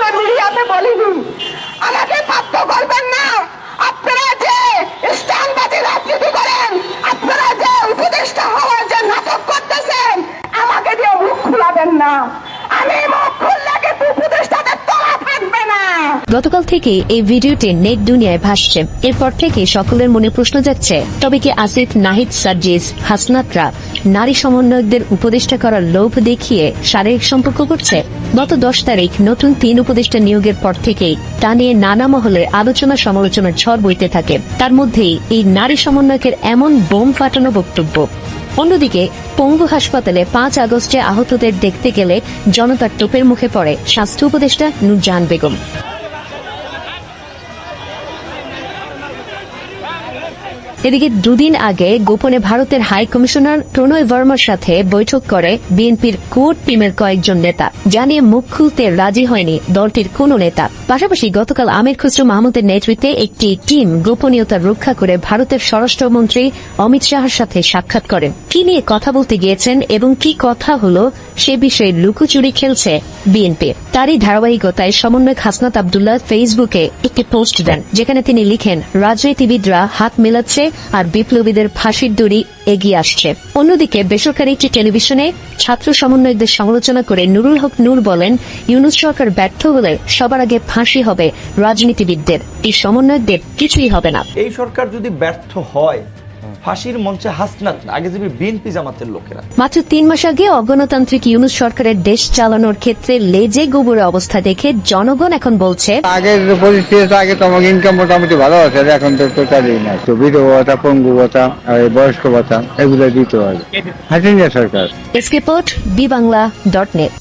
ঘটনা মিডিয়াতে বলিনি। আমাকে বাধ্য করবেন না। আপনারা যে স্টানবাদী রাজনীতি করেন, আপনারা যে উপদেষ্টা হওয়ার যে নাটক করতেছেন, আমাকে দিয়ে মুখ খুলাবেন না। আমি গতকাল থেকে এই ভিডিওটি নেট দুনিয়ায় ভাসছে। এরপর থেকে সকলের মনে প্রশ্ন যাচ্ছে তবে কি আসিফ, নাহিদ সার্জিস হাসনাতরা নারী সমন্বয়কদের উপদেষ্টা করার লোভ দেখিয়ে শারীরিক সম্পর্ক করছে? গত দশ তারিখ নতুন তিন উপদেষ্টা নিয়োগের পর থেকেই তা নিয়ে নানা মহলে আলোচনা সমালোচনার ঝড় বইতে থাকে। তার মধ্যেই এই নারী সমন্বয়কের এমন বোম ফাটানো বক্তব্য। অন্যদিকে পঙ্গু হাসপাতালে পাঁচ আগস্টে আহতদের দেখতে গেলে জনতার টোপের মুখে পড়ে স্বাস্থ্য উপদেষ্টা নুরজাহান বেগম। এদিকে দুদিন আগে গোপনে ভারতের হাই কমিশনার প্রণয় বর্মার সাথে বৈঠক করে বিএনপির কোর টিমের কয়েকজন নেতা। জানিয়ে মুখ খুলতে রাজি হয়নি দলটির কোন নেতা। পাশাপাশি গতকাল আমির খুসরু মাহমুদের নেতৃত্বে একটি টিম গোপনীয়তা রক্ষা করে ভারতের স্বরাষ্ট্রমন্ত্রী অমিত শাহর সাথে সাক্ষাৎ করেন। কি নিয়ে কথা বলতে গিয়েছেন এবং কি কথা হলো সে বিষয়ে লুকোচুরি খেলছে বিএনপি। তারই ধারাবাহিকতায় সমন্বয়ক হাসনাত আবদুল্লাহ ফেসবুকে একটি পোস্ট দেন, যেখানে তিনি লিখেন, রাজনীতিবিদরা হাত মেলাচ্ছে আর বিপ্লবীদের ফাঁসির দড়ি এগিয়ে আসছে। অন্যদিকে বেসরকারি একটি টেলিভিশনে ছাত্র সমন্বয়কদের সমালোচনা করে নুরুল হক নূর বলেন, ইউনুস সরকার ব্যর্থ হলে সবার আগে ফাঁসি হবে রাজনীতিবিদদের। এই সমন্বয়কদের কিছুই হবে না। এই সরকার যদি ব্যর্থ হয় ফাঁসির মঞ্চে হাসনাত না, আগে যাবে বিএনপি জামাতের লোকেরা। মাত্র তিন মাস আগে অগণতান্ত্রিক ইউনুস সরকারের দেশ চালানোর ক্ষেত্রে লেজে গোবরে অবস্থা দেখে জনগণ এখন বলছে আগের যে পরিস্থিতি আগে তো আমার ইনকাম মোটামুটি ভালো আছে এখন তো টোটালি নাই। তো বিধবা ভাতা পঙ্গু ভাতা আর বয়স্ক ভাতা এগুলো দিতে হবে। হাসিনা সরকার। SK port B Bangla dot net